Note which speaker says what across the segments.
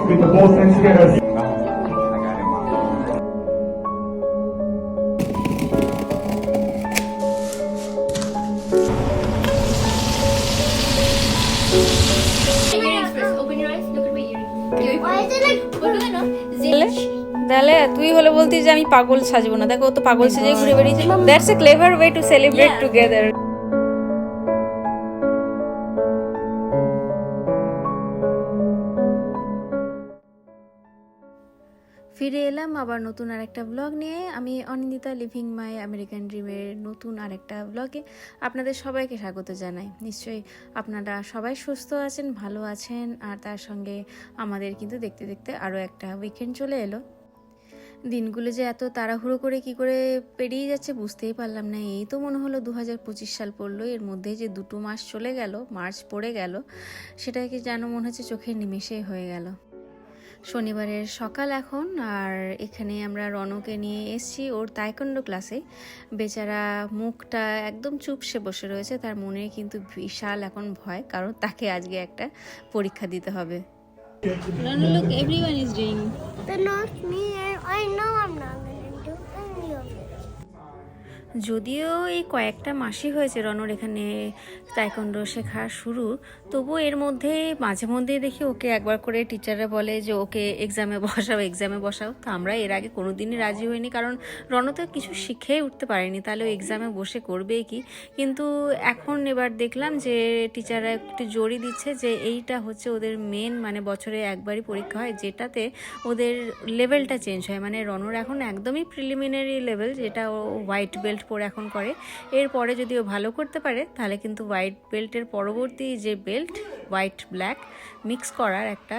Speaker 1: With the both hands together.
Speaker 2: তাহলে তুই হলে বলতি যে আমি পাগল সাজবো না দেখো তো পাগল সেজে ঘুরে বেরিয়েছে that's a clever way to celebrate
Speaker 3: Yeah.
Speaker 2: Together ফিরে এলাম আবার নতুন আরেকটা ব্লগ নিয়ে। আমি অনিন্দিতা লিভিং মাই আমেরিকান ড্রিমের নতুন আরেকটা ব্লগে আপনাদের সবাইকে স্বাগত জানাই। নিশ্চয়ই আপনারা সবাই সুস্থ আছেন, ভালো আছেন, আর তার সঙ্গে আমাদের কিন্তু দেখতে দেখতে আরও একটা উইকেন্ড চলে এলো। দিনগুলো যে এত তাড়াহুড়ো করে কি করে পেরিয়ে যাচ্ছে বুঝতেই পারলাম না। এই তো মনে হলো দু হাজার পঁচিশ সাল পড়ল, এর মধ্যে যে দুটো মাস চলে গেল, মার্চ পড়ে গেল, সেটাকে যেন মনে হচ্ছে চোখের নিমেষেই হয়ে গেল। শনিবারের সকাল এখন আর এখানে আমরা রনকে নিয়ে এসেছি ওর তাইকন্ড ক্লাসে বেচারা মুখটা একদম চুপসে বসে রয়েছে তার মনে কিন্তু বিশাল এখন ভয় কারণ তাকে আজকে একটা পরীক্ষা দিতে হবে Ronu look everyone is doing
Speaker 4: But not me. I, I know I'm not gonna do any of it.
Speaker 2: যদিও এই কয়েকটা মাসই হয়েছে রনর এখানে তাইকন্ডো শেখা শুরু তবুও এর মধ্যে মাঝে মধ্যেই দেখি ওকে একবার করে টিচাররা বলে যে, ওকে এক্সামে বসাও এক্সামে বসাও। তো আমরা এর আগে কোনো দিনই রাজি হইনি, কারণ রণ তো কিছু শিখেই উঠতে পারেনি। তাহলে এক্সামে বসে করবেই কি? কিন্তু এখন এবার দেখলাম যে টিচাররা একটু জোরই দিচ্ছে যে, এইটা হচ্ছে ওদের মেন মানে বছরে একবারই পরীক্ষা হয়, যেটাতে ওদের লেভেলটা চেঞ্জ হয়। মানে রনর এখন একদমই প্রিলিমিনারি লেভেল যেটা ও হোয়াইট বেল্ট পরে এখন করে। এরপরে যদি ও ভালো করতে পারে, তাহলে কিন্তু হোয়াইট বেল্টের পরবর্তী যে belt belt white black mix করার একটা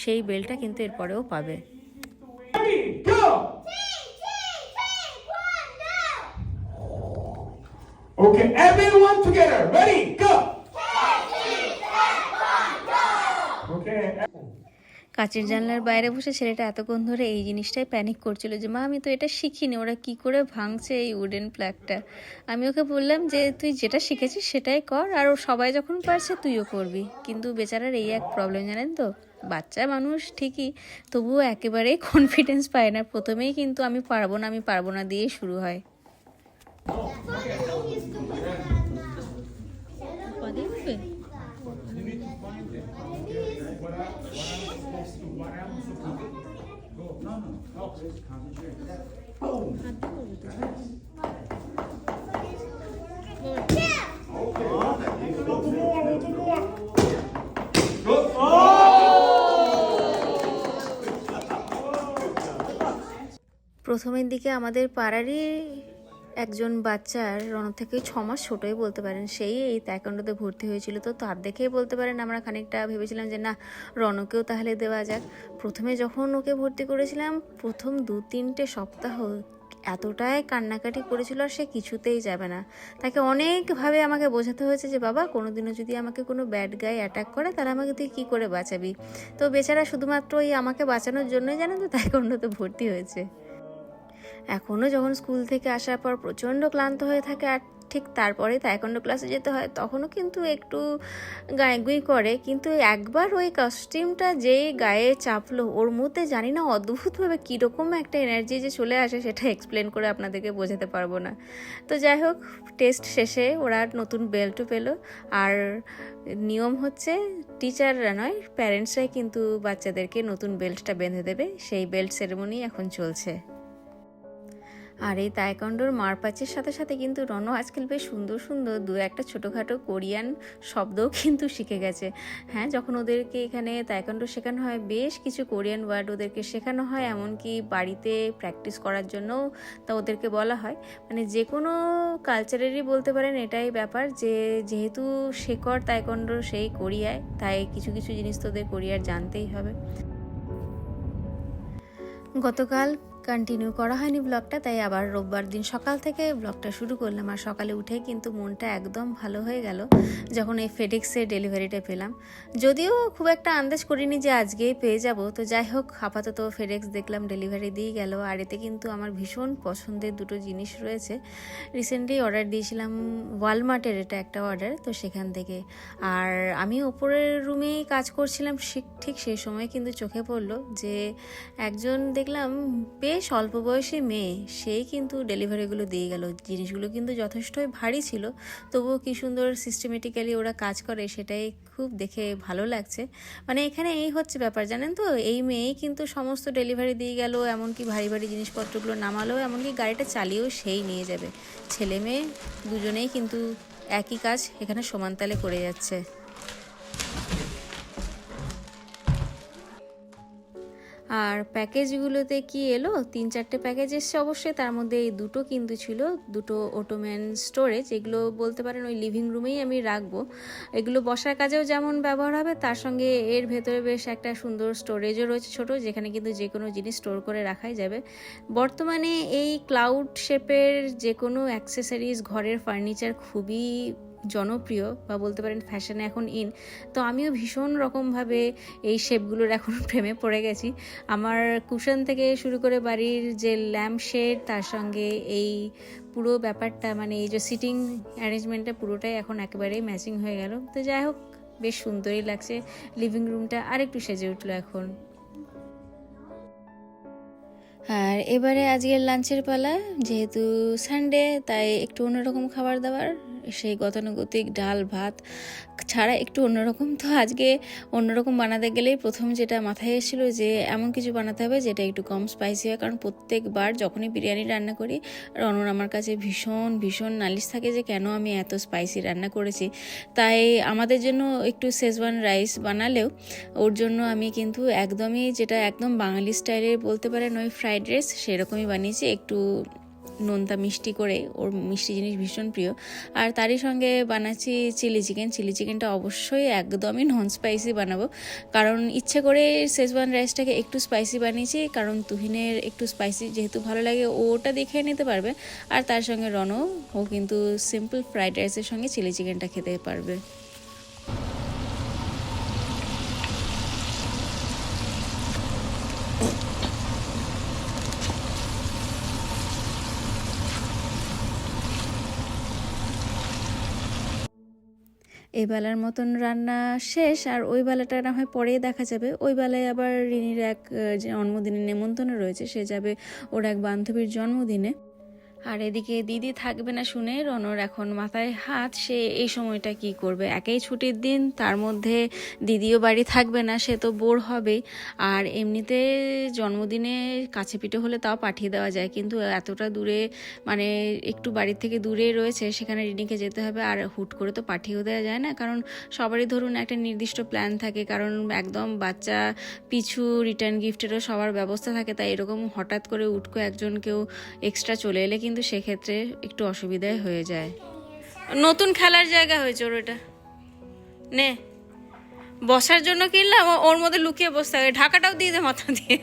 Speaker 2: সেই বেল্টটা কিন্তু এরপরেও পাবে।
Speaker 1: Okay, everyone together, ready, go!
Speaker 2: কাচের জানলার বাইরে বসে ছেলেটা এতক্ষণ ধরে এই জিনিসটাই প্যানিক করছিল যে, মা, আমি তো এটা শিখিনি। ওরা কি করে ভাঙছে এই উডেন প্ল্যাগটা আমি ওকে বললাম যে, তুই যেটা শিখেছিস সেটাই কর, আর ও সবাই যখন পারছে তুইও করবি। কিন্তু বেচারার এই এক প্রবলেম জানেন তো? বাচ্চা মানুষ ঠিকই, তবুও একেবারেই কনফিডেন্স পায় না। প্রথমেই কিন্তু আমি পারব না, আমি পারব না দিয়েই শুরু হয়। প্রথমের দিকে আমাদের পাড়ারই একজন বাচ্চার রণ থেকে ছ মাস ছোটোই বলতে পারেন। সেই এই তাইকন্ডোতে ভর্তি হয়েছিল, তো তার দেখেই বলতে পারেন আমরা খানিকটা ভেবেছিলাম যে, না, রণকেও তাহলে দেওয়া যাক। প্রথমে যখন ওকে ভর্তি করেছিলাম, প্রথম দু তিনটে সপ্তাহ এতটাই কান্নাকাটি করেছিল আর সে কিছুতেই যাবে না। তাকে অনেকভাবে আমাকে বোঝাতে হয়েছে যে, বাবা, কোনোদিনও যদি আমাকে কোনো ব্যাড গায়ে অ্যাটাক করে, তাহলে আমাকে তুই কী করে বাঁচাবি? তো বেচারা শুধুমাত্র ওই আমাকে বাঁচানোর জন্যই জানেন তো তাইকন্ডোতে ভর্তি হয়েছে। এখনও যখন স্কুল থেকে আসার পর প্রচণ্ড ক্লান্ত হয়ে থাকে আর ঠিক তারপরে তাইকন্ডো ক্লাসে যেতে হয়, তখনও কিন্তু একটু গায়েগুই করে। কিন্তু একবার ওই কস্টিউমটা যেই গায়ে চাপলো, ওর মধ্যে জানি না অদ্ভুতভাবে কীরকম একটা এনার্জি যে চলে আসে সেটা এক্সপ্লেন করে আপনাদেরকে বোঝাতে পারব না। তো যাই হোক টেস্ট শেষে ওরা নতুন বেল্টও পেল। আর নিয়ম হচ্ছে টিচাররা নয় প্যারেন্টসরাই কিন্তু বাচ্চাদেরকে নতুন বেল্টটা বেঁধে দেবে। সেই বেল্ট সেরেমনি এখন চলছে। আর এই তাইকন্ডোর মারপাচের সাথে সাথে কিন্তু রণ আজকাল বেশ সুন্দর সুন্দর দু একটা ছোটোখাটো কোরিয়ান শব্দও কিন্তু শিখে গেছে। হ্যাঁ যখন ওদেরকে এখানে তাইকন্ডো শেখানো হয়, বেশ কিছু কোরিয়ান ওয়ার্ড ওদেরকে শেখানো হয়, এমনকি বাড়িতে প্র্যাকটিস করার জন্যও তা ওদেরকে বলা হয়। মানে যে কোনো কালচারেরই বলতে পারেন এটাই ব্যাপার যে, যেহেতু শেকড় তাইকন্ডোর সেই কোরিয়ায়, তাই কিছু কিছু জিনিস তো ওদের কোরিয়ার জানতেই হবে। গতকাল কন্টিনিউ করা হয়নি ব্লগটা তাই আবার রোববার দিন সকাল থেকে ব্লগটা শুরু করলাম। আর সকালে উঠে কিন্তু মনটা একদম ভালো হয়ে গেল, যখন এই ফেডেক্সের ডেলিভারিটা পেলাম। যদিও খুব একটা আন্দাজ করিনি যে আজকেই পেয়ে যাব, তো যাই হোক, আপাতত ফেডেক্স দেখলাম ডেলিভারি দিয়ে গেল। আর এতে কিন্তু আমার ভীষণ পছন্দের দুটো জিনিস রয়েছে। রিসেন্টলি অর্ডার দিয়েছিলাম ওয়ালমার্টের এটা একটা অর্ডার তো সেখান থেকে। আর আমি ওপরের রুমেই কাজ করছিলাম ঠিক সেই সময় কিন্তু চোখে পড়ল যে একজন দেখলাম বেশ অল্প বয়সী মেয়ে সেই কিন্তু ডেলিভারিগুলো দিয়ে গেল। জিনিসগুলো কিন্তু যথেষ্টই ভারী ছিল। তবুও কি সুন্দর সিস্টেমেটিক্যালি ওরা কাজ করে সেটাই খুব দেখে ভালো লাগছে। মানে এখানে এই হচ্ছে ব্যাপার, জানেন তো? এই মেয়েই কিন্তু সমস্ত ডেলিভারি দিয়ে গেল, এমনকি ভারী ভারী জিনিসপত্রগুলো নামালো, এমনকি গাড়িটা চালিয়েও সেই নিয়ে যাবে। ছেলে মেয়ে দুজনেই কিন্তু একই কাজ এখানে সমানতালে করে যাচ্ছে। আর প্যাকেজগুলোতে কি এলো? তিন চারটে প্যাকেজ এসছে অবশ্যই। তার মধ্যে এই দুটো কিন্তু ছিল, দুটো অটোম্যান স্টোরেজ এগুলো বলতে পারেন ওই লিভিং রুমেই আমি রাখব। এগুলো বসার কাজেও যেমন ব্যবহার হবে, তার সঙ্গে এর ভেতরে বেশ একটা সুন্দর স্টোরেজও রয়েছে ছোট, যেখানে কিন্তু যে কোনো জিনিস স্টোর করে রাখাই যাবে। বর্তমানে এই ক্লাউড শেপের যে কোনো অ্যাক্সেসারিজ ঘরের ফার্নিচার খুবই জনপ্রিয় বা বলতে পারেন ফ্যাশনে এখন ইন তো আমিও ভীষণ রকমভাবে এই শেপগুলোর এখন প্রেমে পড়ে গেছি। আমার কুশন থেকে শুরু করে বাড়ির যে ল্যাম্প শেড তার সঙ্গে এই পুরো ব্যাপারটা মানে এই যে সিটিং অ্যারেঞ্জমেন্টটা পুরোটাই এখন একেবারেই ম্যাচিং হয়ে গেল। তো যাই হোক, বেশ সুন্দরই লাগছে লিভিং রুমটা আরেকটু সেজে উঠল এখন। আর এবারে আজকের লাঞ্চের পালা, যেহেতু সানডে তাই একটু অন্যরকম খাবার দাবার সেই গতানুগতিক ডাল, ভাত ছাড়া একটু অন্যরকম। তো আজকে অন্যরকম বানাতে গেলেই প্রথম যেটা মাথায় এসেছিল যে, এমন কিছু বানাতে হবে যেটা একটু কম স্পাইসি হয়। কারণ প্রত্যেকবার যখনই বিরিয়ানি রান্না করি রনর আমার কাছে ভীষণ ভীষণ নালিশ থাকে যে, কেন আমি এত স্পাইসি রান্না করেছি? তাই আমাদের জন্য একটু শেজওয়ান রাইস বানালেও ওর জন্য আমি কিন্তু একদমই যেটা একদম বাঙালি স্টাইলের বলতে পারেন ওই ফ্রাইড রাইস সেরকমই বানিয়েছি। একটু নোনতা মিষ্টি করে, ওর মিষ্টি জিনিস ভীষণ প্রিয়। আর তারই সঙ্গে বানাচ্ছি চিলি চিকেন। চিলি চিকেনটা অবশ্যই একদমই নন স্পাইসি বানাবো। কারণ ইচ্ছে করে শেজওয়ান রাইসটাকে একটু স্পাইসি বানিয়েছি, কারণ তুহিনের একটু স্পাইসি যেহেতু ভালো লাগে, ওটা দেখে নিতে পারবে। আর তার সঙ্গে রনও, ও কিন্তু সিম্পল ফ্রাইড রাইসের সঙ্গে চিলি চিকেনটা খেতে পারবে। এই বেলার মতন রান্না শেষ আর ওই বেলাটা না হয় পরেই দেখা যাবে। ওই বেলায় আবার রিনির এক জন্মদিনের নেমন্তন্ন রয়েছে, সে যাবে ওর এক বান্ধবীর জন্মদিনে। আর এদিকে দিদি থাকবে না শুনে রনর এখন মাথায় হাত, সে এই সময়টা কি করবে? একেই ছুটির দিন, তার মধ্যে দিদিও বাড়ি থাকবে না, সে তো বোর হবে। আর এমনিতে জন্মদিনে কাছে পিঠে হলে তাও পাঠিয়ে দেওয়া যায়, কিন্তু এতটা দূরে মানে একটু বাড়ির থেকে দূরে রয়েছে, সেখানে রিনিকে যেতে হবে। আর হুট করে তো পাঠিয়েও দেওয়া যায় না, কারণ সবারই ধরুন একটা নির্দিষ্ট প্ল্যান থাকে, কারণ একদম বাচ্চা পিছু রিটার্ন গিফটেরও সবার ব্যবস্থা থাকে, তাই এরকম হঠাৎ করে উটকো একজন কেউ এক্সট্রা চলে এলে কিন্তু সেক্ষেত্রে একটু অসুবিধায় হয়ে যায়। নতুন খেলার জায়গা হয়েছে ওর এটা নে। বসার জন্য কিনলাম, ওর মধ্যে লুকিয়ে বসতে হবে। ঢাকাটাও দিয়ে দে মাথা দিয়ে।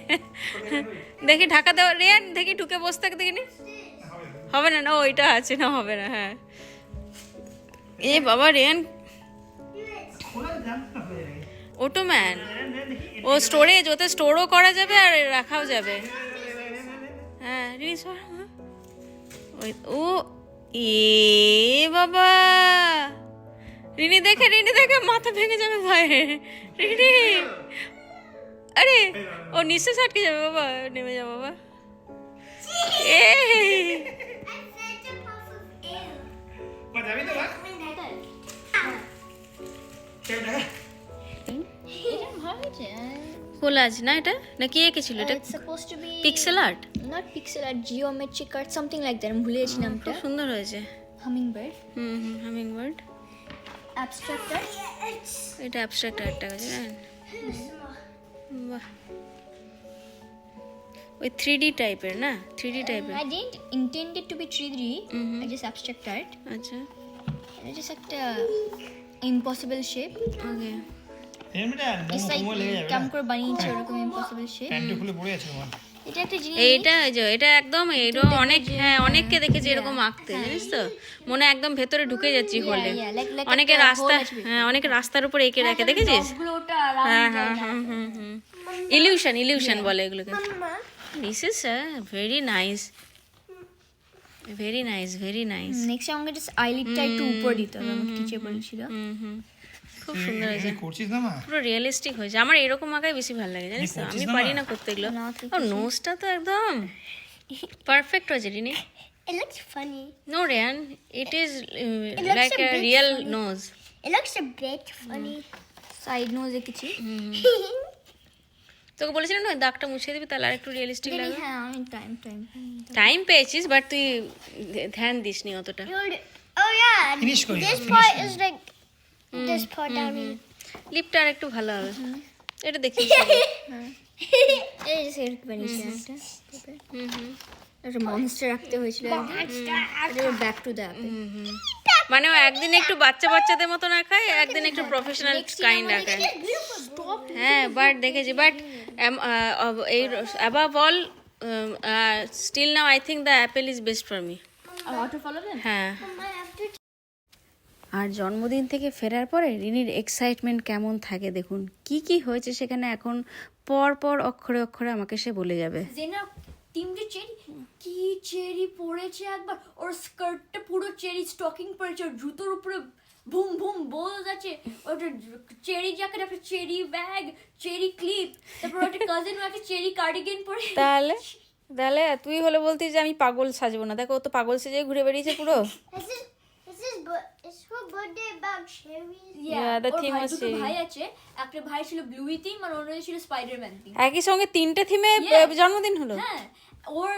Speaker 2: দেখি ঢাকা দেওয়া রেয়ান দেখি ঢুকে বসতে থাকে দেখিনি? হবে না না, ওইটা আছে না, হবে না হ্যাঁ। এ বাবা, রেয়ান। অটোম্যান। ও স্টোরেজ ওতে স্টোরও করা যাবে আর রাখাও যাবে। হ্যাঁ। ও এ বাবা। রিনি দেখে রিনি দেখে মাথা ভেঙে যাবে ভয়ে। রিনি আরে ও নিশ্চয় আটকে যাবে বাবা নেমে যাবে বাবা এ কোলাজ না এটা? না কি এঁকেছিল এটা pixel art
Speaker 3: not pixel art geometric art something like that আমি ভুলে গেছি নামটা।
Speaker 2: সুন্দর হয়েছে।
Speaker 3: Humming bird
Speaker 2: hmm hmm humming bird
Speaker 3: abstract art
Speaker 2: এটা অ্যাবস্ট্রাক্ট আর্টটা আছে হ্যাঁ বাহ। ওই থ্রি ডি টাইপের না? থ্রি ডি টাইপের
Speaker 3: I didn't intend it to be 3D.
Speaker 2: Mhm.
Speaker 3: I just abstract art.
Speaker 2: আচ্ছা।
Speaker 3: It's just একটা impossible shape.
Speaker 2: Okay
Speaker 5: এমনিটা
Speaker 3: It's
Speaker 5: momo লেগে যাবে
Speaker 3: কেমন করে বানিয়েছে ওরকম impossible shape.
Speaker 5: প্যান্টটা খুলে পড়ে আছে তোমার
Speaker 3: এটা একটা জিনিস।
Speaker 2: এইটা ওই যে এটা একদম এটা অনেক হ্যাঁ অনেককে দেখেছি এরকম আঁকতে জানিস তো? মনে হয় একদম ভেতরে ঢুকে যাচ্ছি হলে অনেকে রাস্তা হ্যাঁ অনেকে রাস্তার উপর এঁকে রাখে দেখেছিস?
Speaker 3: সবগুলো ওটা
Speaker 2: হ্যাঁ হ্যাঁ হুম হুম হুম। ইলিউশন ইলিউশন বলে এগুলোকে। This is very nice very nice very nice
Speaker 3: next আমাকে জাস্ট আইলিডটা একটু উপর দিতে হবে আমাকে টিচার বলেছিল।
Speaker 2: হুম হুম। খুব সুন্দর হয়েছে।
Speaker 5: করছিস না মা?
Speaker 2: পুরো রিয়েলিস্টিক হয়েছে। আমার এরকম আঁকাই বেশি ভালো লাগে জানিস তো আমি পারি না করতে এগুলো। ও নোজটা তো একদম পারফেক্ট হয়েছে Rini.
Speaker 4: It looks funny.
Speaker 2: No Reyan it is
Speaker 4: looks
Speaker 2: like
Speaker 4: a
Speaker 2: a
Speaker 4: bit
Speaker 2: real
Speaker 4: funny.
Speaker 2: Nose
Speaker 4: It looks a bit funny.
Speaker 3: Side nose এঁকেছি।
Speaker 2: তোকে বলেছিলাম না দাগটা মুছে দিবি তাহলে আরেকটু রিয়েলিস্টিক লাগবে।
Speaker 3: হ্যাঁ আমি টাইম টাইম
Speaker 2: টাইম পেয়েছিস বাট তুই ধ্যান দিসনি অতটা।
Speaker 4: Oh yeah,
Speaker 5: Finish করি,
Speaker 4: down here.
Speaker 2: লিপটা আর একটু ভালো হবে। এটা দেখি।
Speaker 3: এই যে সেট বানিয়েছি একটা একটা মনস্টার রাখতে হয়েছিল। ব্যাক টু দ্য
Speaker 2: মানে ও একদিন একটু বাচ্চা বাচ্চাদের মতো না খায় একদিন একটু প্রফেশনাল কাইন্ড আঁকায় হ্যাঁ বাট দেখেছি বাট এই above all still now I think the apple is best for me হ্যাঁ
Speaker 4: Mama, I have to
Speaker 2: আর জন্মদিন থেকে ফেরার পরে রিনির এক্সাইটমেন্ট কেমন থাকে দেখুন। কি কি হয়েছে সেখানে এখন পর পর অক্ষরে অক্ষরে আমাকে সে বলে যাবে।
Speaker 3: তিনটে চেরি? কি চেরি পড়েছে একবার? ওর স্কার্টটা পুরো চেরি স্টকিং পড়েছে ওর জুতোর উপরে ভুম ভুম বোল যাচ্ছে ওটা চেরি জ্যাকেট একটা চেরি ব্যাগ চেরি ক্লিপ তারপর ওটা কাজিন একটা চেরি কার্ডিগান পরে
Speaker 2: তাহলে তাহলে তুই হলে বলতিস যে আমি পাগল সাজবো না। দেখো ও তো পাগল সেজে ঘুরে বেরিয়েছে পুরো।
Speaker 4: This is this is but it's her birthday about cherries.
Speaker 2: Yeah, the theme was cherry.
Speaker 3: ভাই আছে। একটা ভাই ছিল ব্লুই থিম আর ছিল স্পাইডারম্যান থিম
Speaker 2: একই সঙ্গে তিনটে থিমে জন্মদিন হলো?
Speaker 3: হ্যাঁ ওর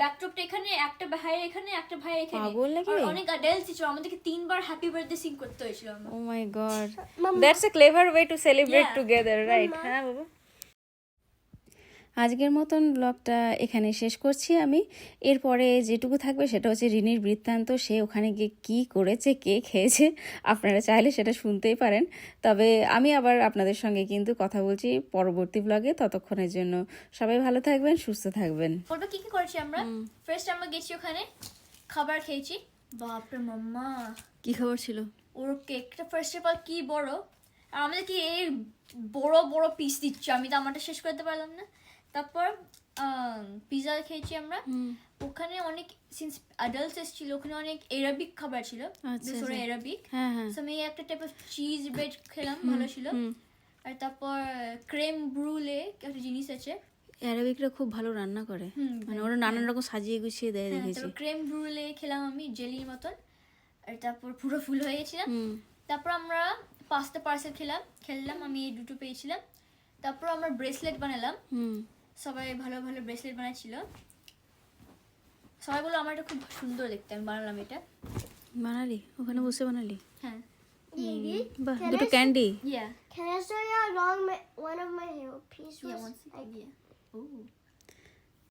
Speaker 3: ব্যাকড্রপটা এখানে একটা ভাই এখানে একটা ভাই এখানে।
Speaker 2: পাগল নাকি?
Speaker 3: আর অনেক ছিল আমাদেরকে তিনবার হ্যাপি বার্থডে সিং করতে হয়েছিল। আমার
Speaker 2: ও my god that's a clever way to celebrate
Speaker 3: Yeah.
Speaker 2: Together right হ্যাঁ বাবা। আজকের মতন ব্লগটা এখানে শেষ করছি আমি। এরপরে যেটুকু থাকবে সেটা হচ্ছে রিনির বৃত্তান্ত সে ওখানে গিয়ে কী করেছে কে খেয়েছে আপনারা চাইলে সেটা শুনতেই পারেন। তবে আমি আবার আপনাদের সঙ্গে কিন্তু কথা বলছি পরবর্তী ব্লগে ততক্ষণের জন্য সবাই ভালো থাকবেন সুস্থ থাকবেন।
Speaker 3: বলব কি কি করেছি আমরা? ফার্স্ট আমরা গেছি ওখানে খাবার খেয়েছি। বাপরে মাম্মা।
Speaker 2: কি খবর ছিল?
Speaker 3: ওর কেকটা ফার্স্ট অফ অল কি বড়? আর আমাদের কি এই বড় বড় পিস দিচ্ছে আমি তো আমারটা শেষ করতে পারলাম না। তারপর পিৎজা খেয়েছি আমরা। ওখানে অনেক সিন্স অ্যাডাল্টস এসেছিল ওখানে অনেক এরাবিক খাবার ছিল
Speaker 2: আচ্ছা,
Speaker 3: ওরা
Speaker 2: আচ্ছা।
Speaker 3: এরাবিক
Speaker 2: হ্যাঁ হ্যাঁ।
Speaker 3: আমি একটা টাইপ অফ চিজ ব্রেড খেলাম ভালো ছিল। আর তারপর ক্রেম ব্রুলে একটা জিনিস আছে।
Speaker 2: অ্যারাবিকরা খুব ভালো রান্না করে। মানে ওরা নানান রকম সাজিয়ে গুছিয়ে দেয়
Speaker 3: হ্যাঁ,
Speaker 2: দেখেছি।
Speaker 3: তারপর ক্রেম ব্রুলে খেলাম আমি জেলির মতন। আর তারপর পুরো ফুল হয়ে গেছিলাম। তারপর আমরা পাঁচটা পার্সেল খেলাম খেললাম আমি এই দুটো পেয়েছিলাম। তারপর আমরা ব্রেসলেট বানালাম। সবাই ভালো ভালো ব্রেসলেট বানাচ্ছিল সবাই বলো আমার এটা খুব সুন্দর দেখতে আমি বানালাম এটা।
Speaker 2: বানালি? ওখানে বসে বানালি?
Speaker 3: হ্যাঁ।
Speaker 2: বাহ দুটো candy
Speaker 3: yeah
Speaker 4: can I show you wrong one of one
Speaker 3: hair
Speaker 4: piece
Speaker 3: was O